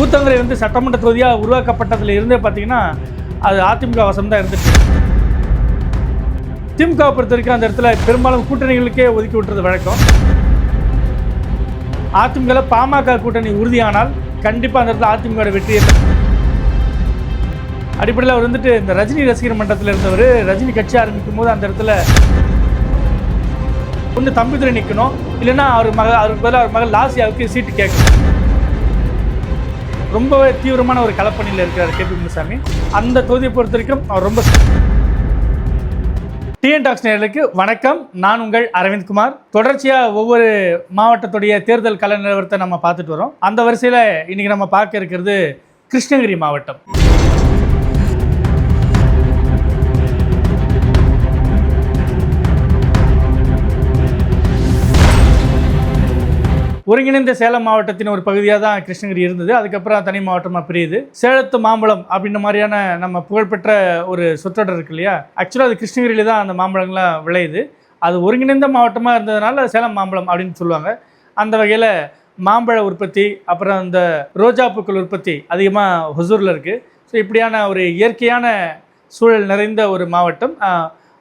கூத்தங்கரை வந்து சட்டமன்ற தொகுதியாக உருவாக்கப்பட்டதுல இருந்தே பார்த்தீங்கன்னா அது அதிமுக வசம் தான் இருந்துச்சு. திமுக பொறுத்த வரைக்கும் அந்த இடத்துல பெரும்பாலும் கூட்டணிகளுக்கே ஒதுக்கி விட்டுறது வழக்கம். அதிமுக பாமக கூட்டணி உறுதியானால் கண்டிப்பாக அந்த இடத்துல அதிமுக வெற்றியை அடிப்படையில் அவர் வந்துட்டு இந்த ரஜினி ரசிகர் மன்றத்தில் இருந்தவர் ரஜினி கட்சி ஆரம்பிக்கும் போது அந்த இடத்துல ஒன்று தம்பிதுரை நிற்கணும் இல்லைன்னா அவர் மக அவருக்கு பதிலாக அவர் மகள் லாசியாவுக்கு சீட்டு கேட்கணும். ரொம்பவே தீவிரமான ஒரு கலப்பணியில் இருக்கிறார் கே பி முனுசாமி. அந்த தொகுதியை பொறுத்த வரைக்கும் அவர் ரொம்ப டிஎன் டாக்ஸ் நேர்களுக்கு வணக்கம். நான் உங்கள் அரவிந்த்குமார் தொடர்ச்சியாக ஒவ்வொரு மாவட்டத்துடைய தேர்தல் கள நிலவரத்தை நம்ம பார்த்துட்டு வரோம். அந்த வரிசையில் இன்றைக்கி நம்ம பார்க்க இருக்கிறது கிருஷ்ணகிரி மாவட்டம். ஒருங்கிணைந்த சேலம் மாவட்டத்தின் ஒரு பகுதியாக தான் கிருஷ்ணகிரி இருந்தது. அதுக்கப்புறம் தனி மாவட்டமாக பிரியுது. சேலத்து மாம்பழம் அப்படின்ற மாதிரியான நம்ம புகழ்பெற்ற ஒரு சொற்றொடர் இருக்கு இல்லையா? ஆக்சுவலாக அது கிருஷ்ணகிரியில தான் அந்த மாம்பழங்கள்லாம் விளையுது. அது ஒருங்கிணைந்த மாவட்டமாக இருந்ததுனால சேலம் மாம்பழம் அப்படின்னு சொல்லுவாங்க. அந்த வகையில் மாம்பழ உற்பத்தி அப்புறம் அந்த ரோஜா பூக்கள் உற்பத்தி அதிகமாக ஹொசூரில் இருக்குது ஸோ இப்படியான ஒரு இயற்கையான சூழல் நிறைந்த ஒரு மாவட்டம்.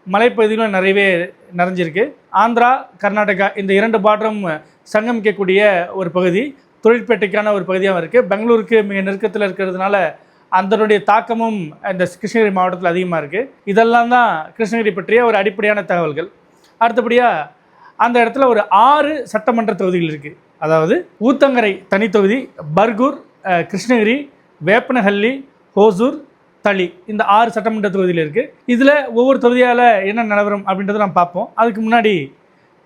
மலைப்பகுதிகளும் நிறையவே நிறைஞ்சிருக்கு. ஆந்திரா கர்நாடகா இந்த இரண்டு பார்டரும் சங்கமிக்கக்கூடிய ஒரு பகுதி. தொழிற்பேட்டைக்கான ஒரு பகுதியாகவும் இருக்குது பெங்களூருக்கு மிக நெருக்கத்தில் இருக்கிறதுனால அதனுடைய தாக்கமும் இந்த கிருஷ்ணகிரி மாவட்டத்தில் அதிகமாக இருக்குது இதெல்லாம் தான் கிருஷ்ணகிரி பற்றிய ஒரு அடிப்படையான தகவல்கள். அடுத்தபடியாக அந்த இடத்துல ஒரு ஆறு சட்டமன்ற தொகுதிகள் இருக்குது அதாவது ஊத்தங்கரை தனித்தொகுதி பர்கூர் கிருஷ்ணகிரி வேப்பனஹள்ளி ஹோசூர் தளி. இந்த ஆறு சட்டமன்ற தொகுதியில் இருக்குது இதில் ஒவ்வொரு தொகுதியால் என்ன நிலவரம் அப்படின்றத நம்ம பார்ப்போம். அதுக்கு முன்னாடி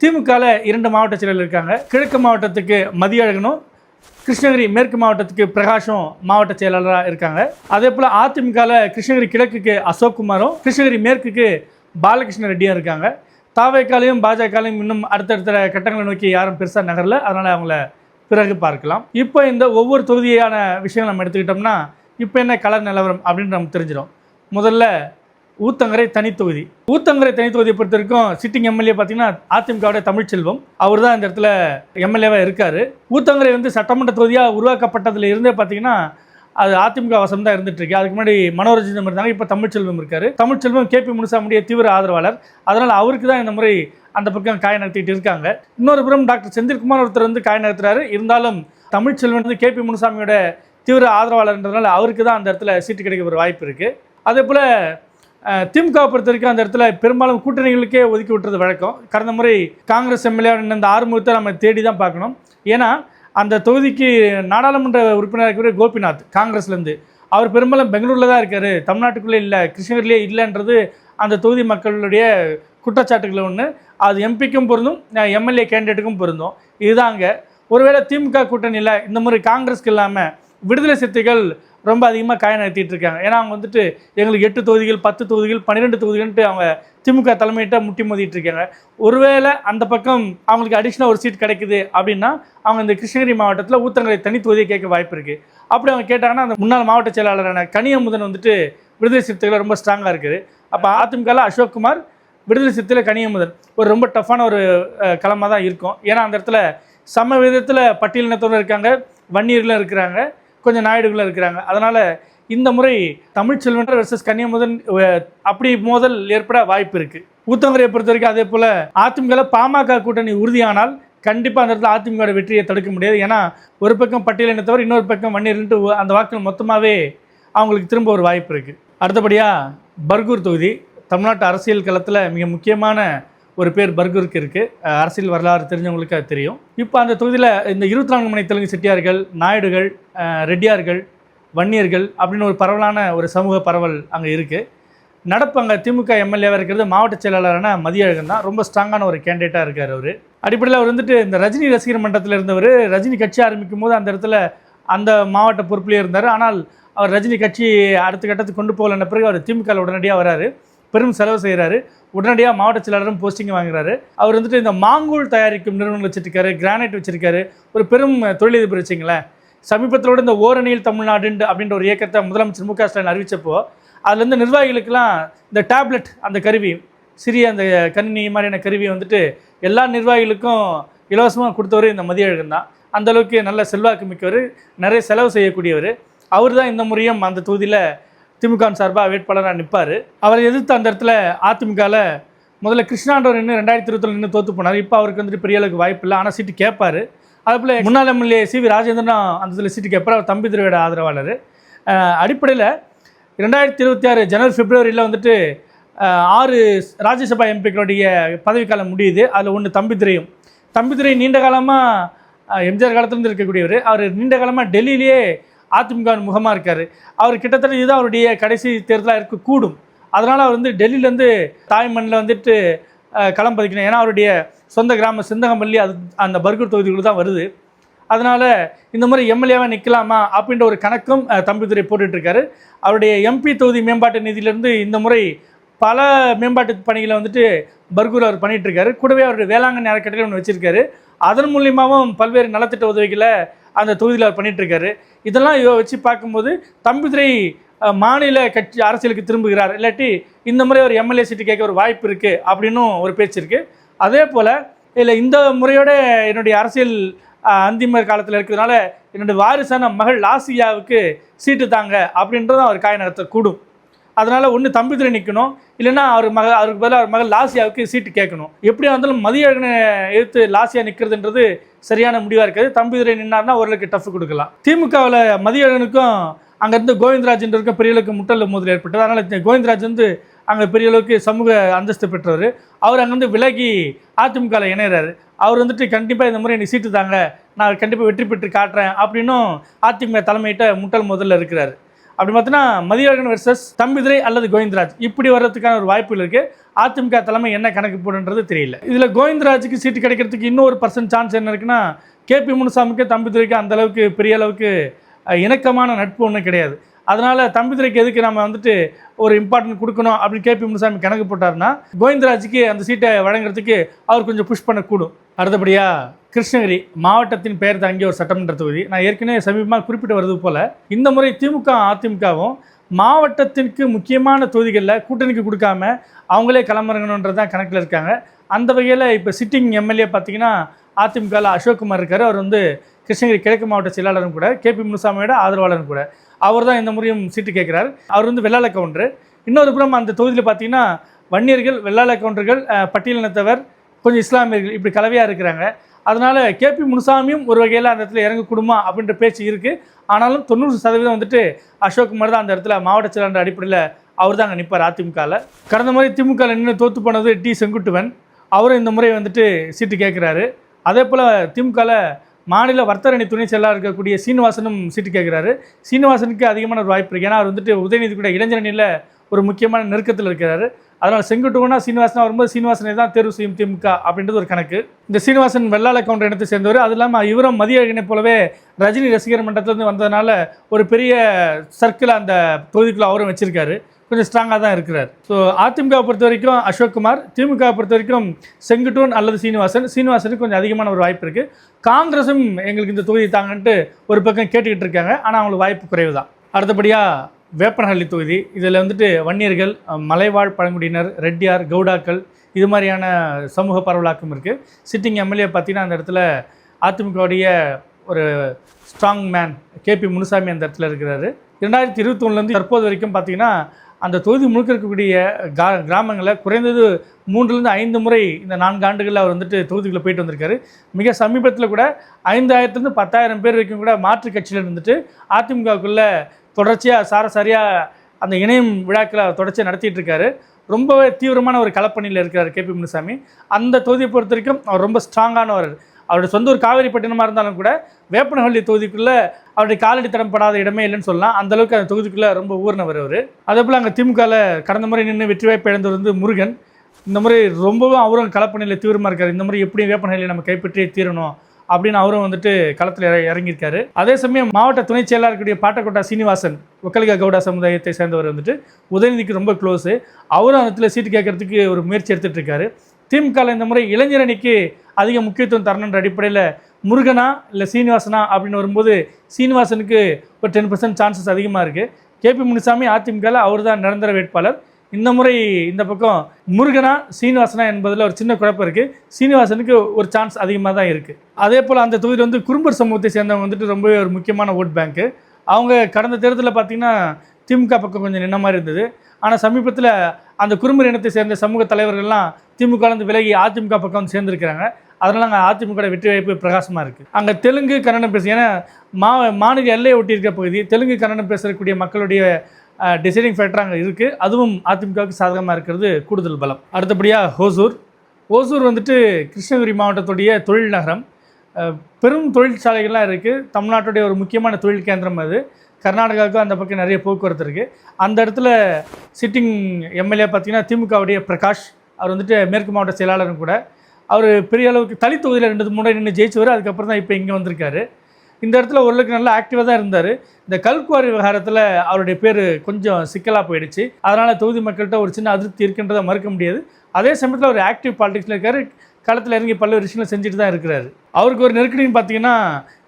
திமுகவில் இரண்டு மாவட்ட செயலர் இருக்காங்க. கிழக்கு மாவட்டத்துக்கு மதியழகனும் கிருஷ்ணகிரி மேற்கு மாவட்டத்துக்கு பிரகாஷும் மாவட்ட செயலாளராக இருக்காங்க. அதே போல் அதிமுகவில் கிருஷ்ணகிரி கிழக்குக்கு அசோக் குமாரும் கிருஷ்ணகிரி மேற்குக்கு பாலகிருஷ்ண ரெட்டியும் இருக்காங்க. தாவேக்காலையும் பாஜகலையும் இன்னும் அடுத்தடுத்த கட்டங்களை நோக்கி யாரும் பெருசாக நகரல. அதனால் அவங்கள பிறகு பார்க்கலாம். இப்போ இந்த ஒவ்வொரு தொகுதியான விஷயங்கள் நம்ம எடுத்துக்கிட்டோம்னா இப்போ என்ன கலர் நிலவரம் அப்படின்னு நமக்கு தெரிஞ்சிடும். முதல்ல ஊத்தங்கரை தனித்தொகுதி ஊத்தங்கரை தனித்தொகுதியை பொறுத்த வரைக்கும் சிட்டிங் எம்எல்ஏ பார்த்தீங்கன்னா அதிமுகவுடைய தமிழ்ச்செல்வம். அவர் தான் இந்த இடத்துல எம்எல்ஏவாக இருக்கார். ஊத்தங்கரை வந்து சட்டமன்ற தொகுதியாக உருவாக்கப்பட்டதுல இருந்தே பார்த்தீங்கன்னா அது அதிமுக வசம் தான் இருந்துட்டு இருக்கு. அதுக்கு முன்னாடி மனோரஞ்சிதம் இருந்தாங்க இப்போ தமிழ்ச்செல்வம் இருக்காரு. தமிழ்ச்செல்வம் கே பி முனுசாமியுடைய தீவிர ஆதரவாளர். அதனால் அவருக்கு தான் இந்த முறை அந்த பக்கம் காய நடத்திட்டு இருக்காங்க. இன்னொரு புறம் டாக்டர் செந்தில்குமார் ஒருத்தர் வந்து காய நடத்துறாரு இருந்தாலும் தமிழ்ச்செல்வன் வந்து கே பி முனுசாமியோட தீவிர ஆதரவாளர்ன்றதுனால அவருக்கு தான் அந்த இடத்துல சீட்டு கிடைக்க ஒரு வாய்ப்பு இருக்குது அதே போல் திமுக பொறுத்த வரைக்கும் அந்த இடத்துல பெரும்பாலும் கூட்டணிகளுக்கே ஒதுக்கி விட்டுறது வழக்கம். கடந்த முறை காங்கிரஸ் எம்எல்ஏ இந்த ஆறுமுகத்தை நம்ம தேடி தான் பார்க்கணும். ஏன்னா அந்த தொகுதிக்கு நாடாளுமன்ற உறுப்பினராக இருக்கிற கோபிநாத் காங்கிரஸ்லேருந்து அவர் பெரும்பாலும் பெங்களூரில் தான் இருக்கார். தமிழ்நாட்டுக்குள்ளே இல்லை கிருஷ்ணகிரிலே இல்லைன்றது அந்த தொகுதி மக்களுடைய குற்றச்சாட்டுகள் ஒன்று அது எம்பிக்கும் பொருந்தும் எம்எல்ஏ கேண்டிடேட்டுக்கும் பொருந்தும். இதுதாங்க. ஒருவேளை திமுக கூட்டணியில் இந்த முறை காங்கிரஸ்க்கு இல்லாமல் விடுதலை சிறுத்தைகள் ரொம்ப அதிகமாக காய நடத்திட்டு இருக்காங்க. ஏன்னா அவங்க வந்துட்டு எங்களுக்கு எட்டு தொகுதிகள் பத்து தொகுதிகள் பன்னிரெண்டு தொகுதிகள்ன்ட்டு அவங்க திமுக தலைமையிட்ட முட்டி மோதிட்டு இருக்காங்க. ஒருவேளை அந்த பக்கம் அவங்களுக்கு அடிஷ்னல் ஒரு சீட் கிடைக்குது அப்படின்னா அவங்க இந்த கிருஷ்ணகிரி மாவட்டத்தில் ஊத்தங்கரை தனி தொகுதியை கேட்க வாய்ப்பு இருக்குது அப்படி அவங்க கேட்டாங்கன்னா அந்த முன்னாள் மாவட்ட செயலாளரான கனியமுதன் வந்துட்டு விடுதலை சிறுத்தைகள் ரொம்ப ஸ்ட்ராங்காக இருக்குது அப்போ அதிமுகவில் அசோக்குமார் விடுதலை சிறுத்தையில் கனியமுதன். ஒரு ரொம்ப டஃப்பான ஒரு களமாக தான் இருக்கும். ஏன்னா அந்த இடத்துல சம விதத்தில் பட்டியலினத்தோடு இருக்காங்க வன்னியர்களும் இருக்கிறாங்க. கொஞ்சம் நாயுடுகளை இருக்கிறாங்க. அதனால் இந்த முறை தமிழ்ச்செல்வன் வர்சஸ் கன்னியமுதன் அப்படி மோதல் ஏற்பட வாய்ப்பு இருக்குது ஊத்தங்கரையை பொறுத்த வரைக்கும் அதே போல் அதிமுக பாமக கூட்டணி உறுதியானால் கண்டிப்பாக அந்த இடத்துல அதிமுக வெற்றியை தடுக்க முடியாது. ஏன்னா ஒரு பக்கம் பட்டியலினத்தவர் இன்னொரு பக்கம் வன்னியர்ன்ட்டு அந்த வாக்குகள் மொத்தமாகவே அவங்களுக்கு திரும்ப ஒரு வாய்ப்பு இருக்குது அடுத்தபடியாக பர்கூர் தொகுதி தமிழ்நாட்டு அரசியல் களத்தில் மிக முக்கியமான ஒரு பேர் பர்கூருக்கு இருக்குது அரசியல் வரலாறு தெரிஞ்சவங்களுக்கு அது தெரியும். இப்போ அந்த தொகுதியில் இந்த இருபத்தி நான்கு மணி தெலுங்கு செட்டியார்கள் நாயுடுகள் ரெட்டியார்கள் வன்னியர்கள் அப்படின்னு ஒரு பரவலான ஒரு சமூக பரவல் அங்கே இருக்குது நடப்பு அங்கே திமுக எம்எல்ஏவாக இருக்கிறது மாவட்ட செயலாளரான மதியழகன் தான். ரொம்ப ஸ்ட்ராங்கான ஒரு கேண்டிடேட்டாக இருக்கார் அவர். அடிப்படையில் அவர் வந்துட்டு இந்த ரஜினி ரசிகர் மன்றத்தில் இருந்தவர் ரஜினி கட்சி ஆரம்பிக்கும் போது அந்த இடத்துல அந்த மாவட்ட பொறுப்புலேயே இருந்தார். ஆனால் அவர் ரஜினி கட்சி அடுத்த கட்டத்துக்கு கொண்டு போகலன்ன பிறகு அவர் திமுக உடனடியாக வராரு. பெரும் செலவு செய்கிறாரு உடனடியாக மாவட்ட செயலாளரும் போஸ்டிங் வாங்குறாரு. அவர் வந்துட்டு இந்த மாங்கூல் தயாரிக்கும் நிறுவனங்கள் வச்சிருக்காரு கிரானைட் வச்சிருக்காரு. ஒரு பெரும் தொழிலதிபர் வச்சிங்களேன் சமீபத்தோட இந்த ஓரணியில் தமிழ்நாடுண்டு அப்படின்ற ஒரு இயக்கத்தை முதலமைச்சர் மு க ஸ்டாலின் அறிவித்தப்போ அதுலேருந்து நிர்வாகிகளுக்கெல்லாம் இந்த டேப்லெட் அந்த கருவி சிறிய அந்த கணினி மாதிரியான கருவியை வந்துட்டு எல்லா நிர்வாகிகளுக்கும் இலவசமாக கொடுத்தவரு இந்த மதியழகன் தான். அந்த அளவுக்கு நல்ல செல்வாக்கு மிக்கவர் நிறைய செலவு செய்யக்கூடியவர். அவர் தான் இந்த முறையும் அந்த தொகுதியில் திமுக சார்பாக வேட்பாளராக நிற்பார். அவரை எதிர்த்து அந்த இடத்துல அதிமுகவில் முதல்ல கிருஷ்ணாண்டவர் நின்று ரெண்டாயிரத்தி இருபத்தில் நின்று தோற்று போனார். இப்போ அவருக்கு வந்துட்டு பெரிய அளவுக்கு வாய்ப்பு இல்லை. ஆனால் சீட்டு கேட்பார் அதுபோல் முன்னாள் எம்எல்ஏ சி வி ராஜேந்திரனும் அந்த இதில் சீட்டு கேட்பார் அவர் தம்பி திருவிட ஆதரவாளர். அடிப்படையில் ரெண்டாயிரத்தி இருபத்தி ஆறு ஜனவரி பிப்ரவரியில் வந்துட்டு ஆறு ராஜ்யசபா எம்பிக்களுடைய பதவிக்காலம் முடியுது. அதில் ஒன்று தம்பித்துறையும் தம்பித்துறை நீண்ட காலமாக எம்ஜிஆர் காலத்துலேருந்து இருக்கக்கூடியவர். அவர் நீண்ட காலமாக டெல்லியிலேயே அதிமுக முகமாக இருக்கார். அவர் கிட்டத்தட்ட இதுதான் அவருடைய கடைசி தேர்தலாக இருக்கக்கூடும் அதனால் அவர் வந்து டெல்லியிலேருந்து தாய்மண்ணில் வந்துட்டு களம் பதிக்கணும் ஏன்னா அவருடைய சொந்த கிராம சிந்தகம்பள்ளி அது அந்த பர்கூர் தொகுதிக்குள்ள தான் வருது. அதனால் இந்த மாதிரி எம்எல்ஏவாக நிற்கலாமா அப்படின்ற ஒரு கணக்கும் தம்பிதுரை போட்டுட்ருக்காரு. அவருடைய எம்பி தொகுதி மேம்பாட்டு நிதியிலேருந்து இந்த முறை பல மேம்பாட்டு பணிகளை வந்துட்டு பர்கூர் அவர் பண்ணிகிட்ருக்காரு கூடவே அவருடைய வேளாங்கண்ணி அறக்கட்டளை ஒன்று வச்சுருக்காரு. அதன் மூலியமாகவும் பல்வேறு நலத்திட்ட உதவிகளை அந்த தொகுதியில் அவர் பண்ணிகிட்ருக்காரு இதெல்லாம் இவ வச்சு பார்க்கும்போது தம்பிதுரை மாநில கட்சி அரசியலுக்கு திரும்புகிறார். இல்லாட்டி இந்த முறை ஒரு எம்எல்ஏ சீட்டு கேட்க ஒரு வாய்ப்பு இருக்குது அப்படின்னும் ஒரு பேச்சு இருக்குது அதே போல் இல்லை இந்த முறையோட என்னுடைய அரசியல் அந்திம காலத்தில் இருக்கிறதுனால என்னுடைய வாரிசான மகள் ஆசியாவுக்கு சீட்டு தாங்க அப்படின்றதும் அவர் காய நடத்தக்கூடும் அதனால் ஒன்று தம்பிதுரை நிற்கணும் இல்லைன்னா அவர் மக அவருக்கு பதிலாக அவர் மகள் லாசியாவுக்கு சீட்டு கேட்கணும். எப்படியா இருந்தாலும் மதியழகனை எதிர்த்து லாசியா நிற்கிறதுன்றது சரியான முடிவாக இருக்காது. தம்பிதுரை நின்னார்னா ஓரளவுக்கு டஃப் கொடுக்கலாம். திமுகவில் மதியழகனுக்கும் அங்கேருந்து கோவிந்தராஜ்ன்றதுக்கும் பெரிய அளவுக்கு முட்டல் மோதல் ஏற்பட்டது. அதனால் கோவிந்தராஜ் வந்து அங்கே பெரிய அளவுக்கு சமூக அந்தஸ்து பெற்றவர். அவர் அங்கேருந்து விலகி அதிமுகவில் இணையிறாரு. அவர் வந்துட்டு கண்டிப்பாக இந்த முறை நீ சீட்டு தாங்க. நான் கண்டிப்பாக வெற்றி பெற்று காட்டுறேன். அப்படின்னும் அதிமுக தலைமையிட்ட முட்டல் முதல்ல இருக்கிறாரு. அப்படி பார்த்தோன்னா மதியழகன் வெர்சஸ் தம்பிதுரை அல்லது கோவிந்தராஜ். இப்படி வர்றதுக்கான ஒரு வாய்ப்புகள் இருக்குது அதிமுக தலைமை என்ன கணக்கு போடுன்றது தெரியல. இதில் கோவிந்தராஜுக்கு சீட்டு கிடைக்கிறதுக்கு இன்னொரு பர்சன்ட் சான்ஸ் என்ன இருக்குன்னா கேபி முனுசாமிக்கு தம்பிதுரைக்கு அந்தளவுக்கு பெரிய அளவுக்கு இணக்கமான நட்பு ஒன்றும் கிடையாது. அதனால் தம்பிதுரைக்கு எதுக்கு நம்ம வந்துட்டு ஒரு இம்பார்ட்டன்ட் கொடுக்கணும் அப்படின்னு கேபி முனுசாமி கணக்கு போட்டாருன்னா கோவிந்தராஜுக்கு அந்த சீட்டை வழங்குறதுக்கு அவர் கொஞ்சம் புஷ் பண்ணக்கூடும். அடுத்தபடியாக கிருஷ்ணகிரி மாவட்டத்தின் பெயர் தாங்கிய ஒரு சட்டமன்ற தொகுதி. நான் ஏற்கனவே சமீபமாக குறிப்பிட்டு வருது போல் இந்த முறை திமுக அதிமுகவும் மாவட்டத்திற்கு முக்கியமான தொகுதிகளில் கூட்டணிக்கு கொடுக்காம அவங்களே களமிறங்கணுன்றது தான் கணக்கில் இருக்காங்க. அந்த வகையில் இப்போ சிட்டிங் எம்எல்ஏ பார்த்தீங்கன்னா அதிமுகவில் அசோக்குமார் இருக்கார். அவர் வந்து கிருஷ்ணகிரி கிழக்கு மாவட்ட செயலாளரும் கூட கேபி முனுசாமியோட ஆதரவாளரும் கூட. அவர் தான் இந்த முறையும் சீட்டு கேட்குறாரு. அவர் வந்து வெள்ளாள கவுண்டர். இன்னொரு புறம் அந்த தொகுதியில் பார்த்தீங்கன்னா வன்னியர்கள் வெள்ளாள கவுண்டர்கள் பட்டியலினத்தவர் கொஞ்சம் இஸ்லாமியர்கள் இப்படி கலவையாக இருக்கிறாங்க. அதனால் கேபி முனுசாமியும் ஒரு வகையில் அந்த இடத்துல இறங்கக்கூடுமா அப்படின்ற பேச்சு இருக்குது ஆனாலும் தொண்ணூறு சதவீதம் வந்துட்டு அசோக்குமார் தான் அந்த இடத்துல மாவட்ட செயலாளர் அடிப்படையில் அவர் தான் அங்கே நிற்பார் அதிமுகவில் கடந்த முறை திமுகவில் நின்று தோற்று போனது டி செங்குட்டுவன். அவரும் இந்த முறை வந்துட்டு சீட்டு கேட்குறாரு அதே போல் திமுகவில் மாநில வர்த்தரணி துணை செயலாளர் இருக்கக்கூடிய சீனிவாசனும் சீட்டு கேட்குறாரு சீனிவாசனுக்கு அதிகமான ஒரு வாய்ப்பு இருக்குது ஏன்னா அவர் வந்துட்டு உதயநிதி கூட இளைஞரணியில் ஒரு முக்கியமான நெருக்கத்தில் இருக்கிறாரு. அதனால் செங்குட்டுவனா சீனிவாசனா வரும்போது சீனிவாசனை தான் தேர்வு செய்யும் திமுக அப்படின்றது ஒரு கணக்கு. இந்த சீனிவாசன் வெள்ளாள கவுண்டர் இனத்தை சேர்ந்தவர். அது இல்லாமல் இவரும் மதிய அழகினை போலவே ரஜினி ரசிகர் மன்றத்திலேருந்து வந்ததுனால ஒரு பெரிய சர்க்கிள் அந்த தொகுதிக்குள்ள அவரும் வச்சிருக்காரு. கொஞ்சம் ஸ்ட்ராங்காக தான் இருக்கிறார். ஸோ அதிமுக பொறுத்த வரைக்கும் அசோக்குமார் திமுக பொறுத்த வரைக்கும் செங்குட்டூன் அல்லது சீனிவாசன். சீனிவாசனுக்கு கொஞ்சம் அதிகமான ஒரு வாய்ப்பு இருக்குது காங்கிரஸும் எங்களுக்கு இந்த தொகுதி தாங்கன்ட்டு ஒரு பக்கம் கேட்டுக்கிட்டு இருக்காங்க. ஆனால் அவங்களுக்கு வாய்ப்பு குறைவு தான் அடுத்தபடியாக வேப்பனஹள்ளி தொகுதி. இதில் வந்துட்டு வன்னியர்கள் மலைவாழ் பழங்குடியினர் ரெட்டியார் கவுடாக்கள் இது மாதிரியான சமூக பரவலாக்கம் இருக்குது சிட்டிங் எம்எல்ஏ பார்த்தீங்கன்னா அந்த இடத்துல அதிமுகவுடைய ஒரு ஸ்ட்ராங் மேன் கேபி முனுசாமி அந்த இடத்துல இருக்கிறாரு. ரெண்டாயிரத்தி இருபத்தொன்னுலேருந்து தற்போது வரைக்கும் பார்த்தீங்கன்னா அந்த தொகுதி முழுக்க இருக்கக்கூடிய கா கிராமங்களில் குறைந்தது மூன்றுலேருந்து ஐந்து முறை இந்த நான்கு ஆண்டுகளில் அவர் வந்துட்டு தொகுதிக்குள்ளே போயிட்டு வந்திருக்காரு. மிக சமீபத்தில் கூட ஐந்தாயிரத்துலேருந்து பத்தாயிரம் பேர் வரைக்கும் கூட மாற்றுக் கட்சியில் இருந்துட்டு அதிமுகவுக்குள்ளே தொடர்ச்சியாக சாரசாரியாக அந்த இணையம் விழாக்களை தொடர்ச்சியாக நடத்திட்டு இருக்காரு ரொம்பவே தீவிரமான ஒரு களப்பணியில் இருக்கிறார் கேபி முனுசாமி. அந்த தொகுதியை பொறுத்த வரைக்கும் அவர் ரொம்ப ஸ்ட்ராங்கானவர். அவருடைய சொந்த ஒரு காவேரிப்பட்டினமாக இருந்தாலும் கூட வேப்பனஹள்ளி தொகுதிக்குள்ளே அவருடைய காலடி தடம் படாத இடமே இல்லைன்னு சொல்லலாம். அந்த அளவுக்கு அந்த தொகுதிக்குள்ளே ரொம்ப ஊர்னவர் அவர். அதே போல் அங்கே திமுகவில் கடந்த முறை நின்று வெற்றி வாய்ப்பு இழந்தவர் வந்து முருகன். இந்த முறை ரொம்பவும் அவரும் களப்பணியில் தீவிரமாக இருக்கார். இந்த முறை எப்படி வேப்பனஹள்ளி நம்ம கைப்பற்றியே தீரணும். அப்படின்னு அவரும் வந்துட்டு களத்தில் இறங்கியிருக்காரு. அதே சமயம் மாவட்ட துணைச் செயலாளருடைய பாட்டக்கோட்டா சீனிவாசன் ஒக்கலிகா கவுடா சமுதாயத்தை சேர்ந்தவர் வந்துட்டு உதயநிதிக்கு ரொம்ப க்ளோஸு அவரும் அந்த இடத்துல சீட்டு கேட்கறதுக்கு ஒரு முயற்சி எடுத்துட்டு இருக்காரு. திமுகவில் இந்த முறை இளைஞர் அணிக்கு அதிக முக்கியத்துவம் தரணுன்ற அடிப்படையில் முருகனா இல்லை சீனிவாசனா அப்படின்னு வரும்போது சீனிவாசனுக்கு ஒரு டென் பர்சன்ட் சான்சஸ் அதிகமாக இருக்குது கேபி முனுசாமி அதிமுகவில் அவர் தான் நிரந்தர வேட்பாளர். இந்த முறை இந்த பக்கம் முருகனா சீனிவாசனா என்பதில் ஒரு சின்ன குழப்பம் இருக்குது சீனிவாசனுக்கு ஒரு சான்ஸ் அதிகமாக தான் இருக்குது அதே போல் அந்த தொகுதியில் வந்து குறும்பர் சமூகத்தை சேர்ந்தவங்க வந்துட்டு ரொம்பவே ஒரு முக்கியமான ஓட் பேங்க்கு அவங்க கடந்த தேர்தலில் பார்த்தீங்கன்னா திமுக பக்கம் கொஞ்சம் நின்ன மாதிரி இருந்தது. ஆனால் சமீபத்தில் அந்த குறும்பர் இனத்தை சேர்ந்த சமூக தலைவர்கள்லாம் திமுகலேருந்து விலகி அதிமுக பக்கம் வந்து சேர்ந்துருக்கிறாங்க. அதனால் அங்கே அதிமுக வெற்றி வாய்ப்பு பிரகாசமாக இருக்குது அங்கே தெலுங்கு கன்னடம் பேசு ஏன்னா மா மாநில எல்லையை ஒட்டி இருக்க பகுதி தெலுங்கு கன்னடம் பேசக்கூடிய மக்களுடைய டிசைடிங் ஃபேக்டர் அங்கே இருக்குது அதுவும் அதிமுகவுக்கு சாதகமாக இருக்கிறது கூடுதல் பலம். அடுத்தபடியாக ஹோசூர் ஓசூர் வந்துட்டு கிருஷ்ணகிரி மாவட்டத்துடைய தொழில் நகரம். பெரும் தொழிற்சாலைகள்லாம் இருக்குது தமிழ்நாட்டுடைய ஒரு முக்கியமான தொழில் கேந்திரம் அது. கர்நாடகாவுக்கும் அந்த பக்கம் நிறைய போக்குவரத்து இருக்குது அந்த இடத்துல சிட்டிங் எம்எல்ஏ பார்த்திங்கன்னா திமுகவுடைய பிரகாஷ். அவர் வந்துட்டு மேற்கு மாவட்ட செயலாளரும் கூட. அவர் பெரிய அளவுக்கு தளி தொகுதியில் ரெண்டு முறை நின்று ஜெயிச்சவர். அதுக்கப்புறம் தான் இப்போ இங்கே வந்திருக்காரு. இந்த இடத்துல ஓரளவுக்கு நல்லா ஆக்டிவாக தான் இருந்தார். இந்த கல்குவாரி விவகாரத்தில் அவருடைய பேர் கொஞ்சம் சிக்கலாக போயிடுச்சு. அதனால் தொகுதி மக்கள்கிட்ட ஒரு சின்ன அதிருப்தி இருக்கின்றதை மறுக்க முடியாது. அதே சமயத்தில் ஒரு ஆக்டிவ் பாலிடிக்ஸில் இருக்கார். களத்தில் இறங்கி பல்வேறு விஷயங்களை செஞ்சுட்டு தான் இருக்கிறாரு. அவருக்கு ஒரு நெருக்கடின்னு பார்த்தீங்கன்னா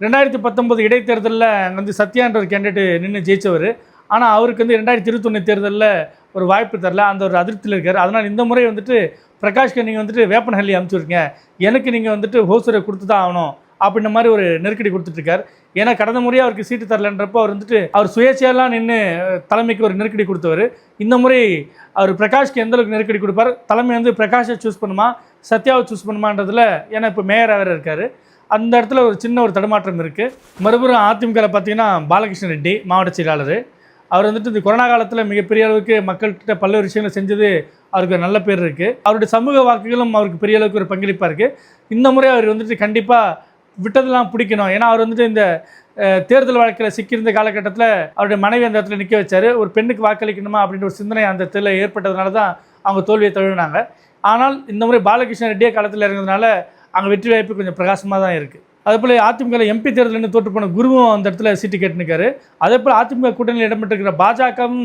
ரெண்டாயிரத்தி பத்தொன்பது இடைத்தேர்தலில் அங்கே வந்து சத்யான்ற ஒரு கேண்டிடேட் நின்று ஜெயிச்சவர். ஆனால் அவருக்கு வந்து ரெண்டாயிரத்தி இருபத்தொன்று தேர்தலில் ஒரு வாய்ப்பு தரல. அந்த ஒரு அதிருப்தியில் இருக்கார். அதனால் இந்த முறை வந்துட்டு பிரகாஷ்க்கு நீங்கள் வந்துட்டு வேப்பனஹள்ளி அனுப்பிச்சுருக்கீங்க எனக்கு நீங்கள் வந்துட்டு ஹோசரை கொடுத்து தான் ஆகணும். அப்படின்ற மாதிரி ஒரு நெருக்கடி கொடுத்துட்ருக்கார். ஏன்னா கடந்த முறையாக அவருக்கு சீட்டு தரலன்றப்போ அவர் வந்துட்டு அவர் சுயேட்சையெல்லாம் நின்று தலைமைக்கு ஒரு நெருக்கடி கொடுத்தவர். இந்த முறை அவர் பிரகாஷ்க்கு எந்த அளவுக்கு நெருக்கடி கொடுப்பார்? தலைமை வந்து பிரகாஷை சூஸ் பண்ணுமா? சத்யாவை சூஸ் பண்ணுமான்றதுல ஏன்னா இப்போ மேயராக வேறு இருக்கார். அந்த இடத்துல ஒரு சின்ன ஒரு தடுமாற்றம் இருக்குது மறுபுறம் அதிமுகவில் பார்த்தீங்கன்னா பாலகிருஷ்ண ரெட்டி மாவட்ட செயலாளர். அவர் வந்துட்டு இந்த கொரோனா காலத்தில் மிகப்பெரிய அளவுக்கு மக்கள்கிட்ட பல்வேறு விஷயங்களை செஞ்சது அவருக்கு ஒரு நல்ல பேர் இருக்குது அவருடைய சமூக வாக்குகளும் அவருக்கு பெரிய அளவுக்கு ஒரு பங்களிப்பாக இருக்குது இந்த முறை அவர் வந்துட்டு கண்டிப்பாக விட்டதெல்லாம் பிடிக்கணும். ஏன்னா அவர் வந்துட்டு இந்த தேர்தல் வழக்கில் சிக்கியிருந்த காலகட்டத்தில் அவருடைய மனைவி அந்த இடத்துல நிற்க வச்சார். ஒரு பெண்ணுக்கு வாக்களிக்கணுமா அப்படின்ற ஒரு சிந்தனை அந்த இடத்துல ஏற்பட்டதுனால தான் அவங்க தோல்வியை தழுவினாங்க. ஆனால் இந்த முறை பாலகிருஷ்ண ரெட்டியே காலத்தில் இறங்குறதுனால அங்கே வெற்றி வாய்ப்பு கொஞ்சம் பிரகாசமாக தான் இருக்குது அதேபோல் அதிமுக எம்பி தேர்தலில் தோற்று போன குருவும் அந்த இடத்துல சீட்டு கேட்டுனுக்காரு அதேபோல் அதிமுக கூட்டணியில் இடம்பெற்றிருக்கிற பாஜகவும்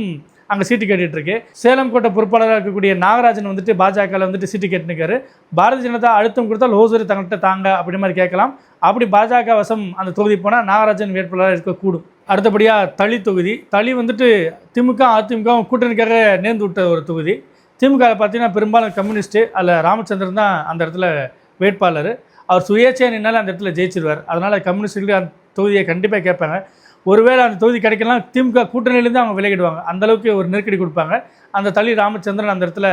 அங்கே சீட்டு கேட்டுட்டு இருக்கு சேலம் கோட்டை பொறுப்பாளராக இருக்கக்கூடிய நாகராஜன் வந்துட்டு பாஜகவில் வந்துட்டு சீட்டு கேட்டுனுக்காரு பாரதிய ஜனதா அழுத்தம் கொடுத்தால் ஓசூரி தங்கள்கிட்ட தாங்க அப்படி மாதிரி கேட்கலாம். அப்படி பாஜக வசம் அந்த தொகுதி போனால் நாகராஜன் வேட்பாளராக இருக்கக்கூடும். அடுத்தபடியாக தளி தொகுதி. தளி வந்துட்டு திமுக அதிமுகவும் கூட்டணிக்காக நேர்ந்து விட்ட ஒரு தொகுதி. திமுக பார்த்தீங்கன்னா பெரும்பாலும் கம்யூனிஸ்ட்டு அதில் ராமச்சந்திரன் தான் அந்த இடத்துல வேட்பாளர். அவர் சுயேட்சையாக நின்னாலும் அந்த இடத்துல ஜெயிச்சிருவார். அதனால் கம்யூனிஸ்டுகளுக்கு அந்த தொகுதியை கண்டிப்பாக கேட்பாங்க. ஒருவேளை அந்த தொகுதி கிடைக்கலாம் திமுக கூட்டணியிலேருந்து அவங்க விலகிடுவாங்க. அந்த அளவுக்கு ஒரு நெருக்கடி கொடுப்பாங்க. அந்த தள்ளி ராமச்சந்திரன் அந்த இடத்துல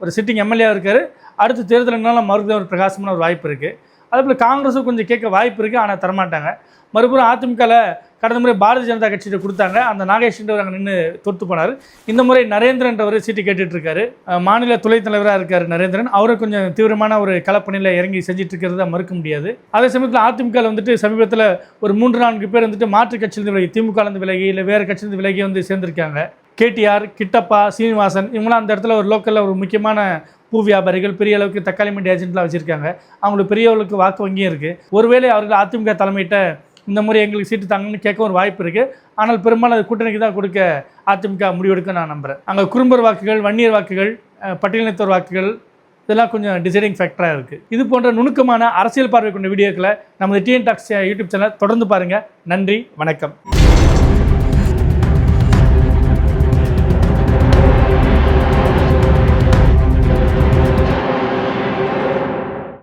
ஒரு சிட்டிங் எம்எல்ஏவாக இருக்கார். அடுத்த தேர்தலுனால மறுபடியும் ஒரு பிரகாசமான ஒரு வாய்ப்பு இருக்குது அதேபோல் காங்கிரஸும் கொஞ்சம் கேட்க வாய்ப்பு இருக்குது ஆனால் தரமாட்டாங்க. மறுபுறம் அதிமுகவில் கடந்த முறை பாரதிய ஜனதா கட்சியிட்ட கொடுத்தாங்க. அந்த நாகேஷ்ன்றவர் அங்கே நின்று தொடுத்து போனார். இந்த முறை நரேந்திரன்றவர் சீட்டு கேட்டுட்டு இருக்காரு மாநில துணைத் தலைவராக இருக்கார் நரேந்திரன். அவரும் கொஞ்சம் தீவிரமான ஒரு கலப்பணியில் இறங்கி செஞ்சுட்டு இருக்கிறத மறுக்க முடியாது. அதே சமயத்தில் அதிமுகவில் வந்துட்டு சமீபத்தில் ஒரு மூன்று நான்கு பேர் வந்துட்டு மாற்றுக் கட்சியிலிருந்து விலகி திமுகலேருந்து விலகி இல்லை வேறு கட்சியிலிருந்து விலகி வந்து சேர்ந்திருக்காங்க. கேடிஆர் கிட்டப்பா சீனிவாசன் இவங்களாம் அந்த இடத்துல ஒரு லோக்கலில் ஒரு முக்கியமான பூ வியாபாரிகள் பெரிய அளவுக்கு தக்காளி மண்டி ஏஜென்ட்லாம் வச்சுருக்காங்க. அவங்களுக்கு பெரியவர்களுக்கு வாக்கு வங்கியும் இருக்குது ஒருவேளை அவர்கள் அதிமுக தலைமையிட்ட இந்த முறை எங்களுக்கு சீட்டு தாங்கன்னு கேட்க ஒரு வாய்ப்பு இருக்குது ஆனால் பெரும்பாலும் அது கூட்டணிக்கு தான் கொடுக்க அதிமுக முடிவெடுக்க நான் நம்புகிறேன் அங்கே குறும்பர் வாக்குகள் வன்னியர் வாக்குகள் பட்டியலினத்தோர் வாக்குகள் இதெல்லாம் கொஞ்சம் டிசைடிங் ஃபேக்டராக இருக்குது இது போன்ற நுணுக்கமான அரசியல் பார்வை கொண்ட வீடியோக்களை நமது டிஎன் டாக்ஸ் யூடியூப் சேனல் தொடர்ந்து பாருங்கள் நன்றி வணக்கம்.